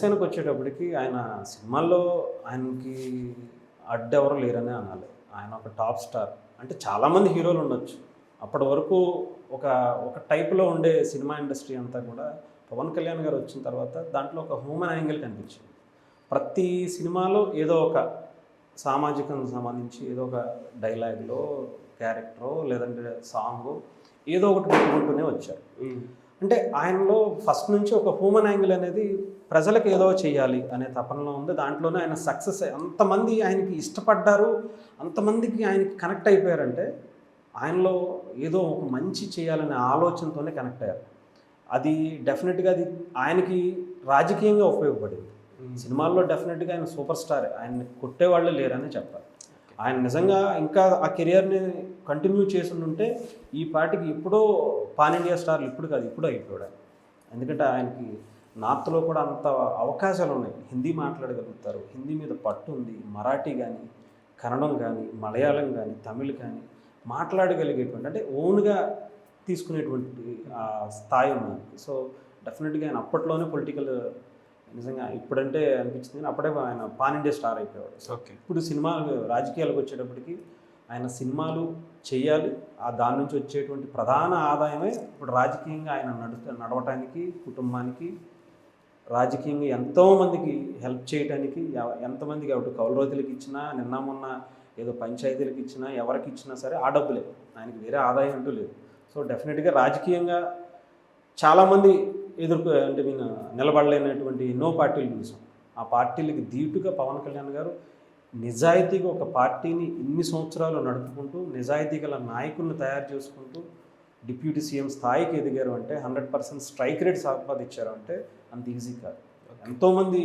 జనసేనకు వచ్చేటప్పటికి ఆయన సినిమాల్లో ఆయనకి అడ్డెవరు లేరనే అనాలి. ఆయన ఒక టాప్ స్టార్. అంటే చాలామంది హీరోలు ఉండొచ్చు. అప్పటి వరకు ఒక ఒక టైప్లో ఉండే సినిమా ఇండస్ట్రీ అంతా కూడా పవన్ కళ్యాణ్ గారు వచ్చిన తర్వాత దాంట్లో ఒక హ్యూమన్ యాంగిల్ కనిపించింది. ప్రతి సినిమాలో ఏదో ఒక సామాజికం సంబంధించి ఏదో ఒక డైలాగ్లో క్యారెక్టరో లేదంటే సాంగ్ ఏదో ఒకటి పెట్టుకుంటూనే వచ్చారు. అంటే ఆయనలో ఫస్ట్ నుంచి ఒక హ్యూమన్ యాంగిల్ అనేది ప్రజలకు ఏదో చేయాలి అనే తపనలో ఉంది. దాంట్లోనే ఆయన సక్సెస్ అంతమంది ఆయనకి ఇష్టపడ్డారు అంతమందికి ఆయనకి కనెక్ట్ అయిపోయారంటే ఆయనలో ఏదో ఒక మంచి చేయాలనే ఆలోచనతోనే కనెక్ట్ అయ్యారు. అది డెఫినెట్గా అది ఆయనకి రాజకీయంగా ఉపయోగపడింది. సినిమాల్లో డెఫినెట్గా ఆయన సూపర్ స్టార్ ఆయన్ని కొట్టేవాళ్ళే లేరని చెప్పాలి. ఆయన నిజంగా ఇంకా ఆ కెరియర్ని కంటిన్యూ చేసి ఉంటే ఈ పాటికి ఎప్పుడో పాన్ ఇండియా స్టార్లు ఇప్పుడు కాదు ఇప్పుడు అయిపోయాడు ఆయన. ఎందుకంటే ఆయనకి నార్త్లో కూడా అంత అవకాశాలు ఉన్నాయి. హిందీ మాట్లాడగలుగుతారు. హిందీ మీద పట్టు ఉంది. మరాఠీ కానీ కన్నడం కానీ మలయాళం కానీ తమిళ్ కానీ మాట్లాడగలిగేటువంటి అంటే ఓన్గా తీసుకునేటువంటి స్థాయి ఉంది సో డెఫినెట్గా ఆయన అప్పట్లోనే పొలిటికల్ నిజంగా ఇప్పుడంటే అనిపించింది. అప్పుడే ఆయన పాన్ ఇండియా స్టార్ అయిపోయాడు ఓకే. ఇప్పుడు సినిమాలు రాజకీయాలకు వచ్చేటప్పటికి ఆయన సినిమాలు చేయాలి. ఆ దాని నుంచి వచ్చేటువంటి ప్రధాన ఆదాయమే ఇప్పుడు రాజకీయంగా ఆయన నడు నడవటానికి కుటుంబానికి రాజకీయంగా ఎంతోమందికి హెల్ప్ చేయడానికి ఎంతమందికి అటు కౌలు రోజులకి ఇచ్చినా నిన్న మొన్న ఏదో పంచాయతీలకు ఇచ్చినా ఎవరికి ఇచ్చినా సరే ఆ డబ్బులే. ఆయనకి వేరే ఆదాయం అంటూ లేదు. సో డెఫినెట్గా రాజకీయంగా చాలామంది ఎదుర్కొ అంటే నేను నిలబడలేనటువంటి ఎన్నో పార్టీలు చూసాం. ఆ పార్టీలకి ధీటుగా పవన్ కళ్యాణ్ గారు నిజాయితీగా ఒక పార్టీని ఇన్ని సంవత్సరాలు నడుపుకుంటూ నిజాయితీ గల నాయకుల్ని తయారు చేసుకుంటూ డిప్యూటీ సీఎం స్థాయికి ఎదిగారు అంటే హండ్రెడ్ పర్సెంట్ స్ట్రైక్ రేట్ సంపాదించారు అంటే అంత ఈజీ కాదు. ఎంతోమంది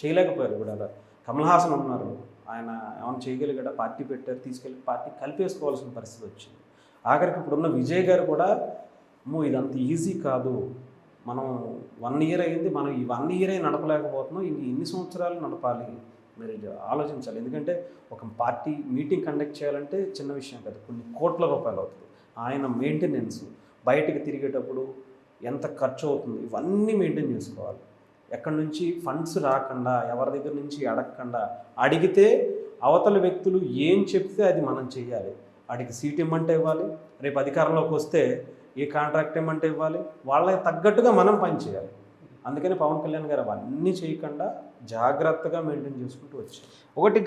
చేయలేకపోయారు ఇప్పుడు అలా. కమల్ హాసన్ ఉన్నారు ఆయన ఏమైనా చేయగలిగాడా? పార్టీ పెట్టారు తీసుకెళ్ళి పార్టీ కలిపేసుకోవాల్సిన పరిస్థితి వచ్చింది. ఆఖరికి ఇప్పుడున్న విజయ్ గారు కూడా అమ్మో ఇదంత ఈజీ కాదు. మనం వన్ ఇయర్ అయింది మనం ఈ వన్ ఇయరే నడపలేకపోతున్నాం ఇంక ఎన్ని సంవత్సరాలు నడపాలి. మీరు ఆలోచించాలి. ఎందుకంటే ఒక పార్టీ మీటింగ్ కండక్ట్ చేయాలంటే చిన్న విషయం కాదు కొన్ని కోట్ల రూపాయలు అవుతుంది. ఆయన మెయింటెనెన్స్ బయటికి తిరిగేటప్పుడు ఎంత ఖర్చు అవుతుంది ఇవన్నీ మెయింటైన్ చేసుకోవాలి. ఎక్కడి నుంచి ఫండ్స్ రాకుండా ఎవరి దగ్గర నుంచి అడగకుండా అడిగితే అవతల వ్యక్తులు ఏం చెప్తే అది మనం చేయాలి వాడికి సీట్ ఇమ్మంటే ఇవ్వాలి. రేపు అధికారంలోకి వస్తే ఏ కాంట్రాక్ట్ ఏమంటే ఇవ్వాలి? వాళ్ళకి తగ్గట్టుగా మనం పని చేయాలి. అందుకని పవన్ కళ్యాణ్ గారు అవన్నీ చేయకుండా జాగ్రత్తగా మెయింటైన్ చేసుకుంటూ వచ్చారు. ఒకటి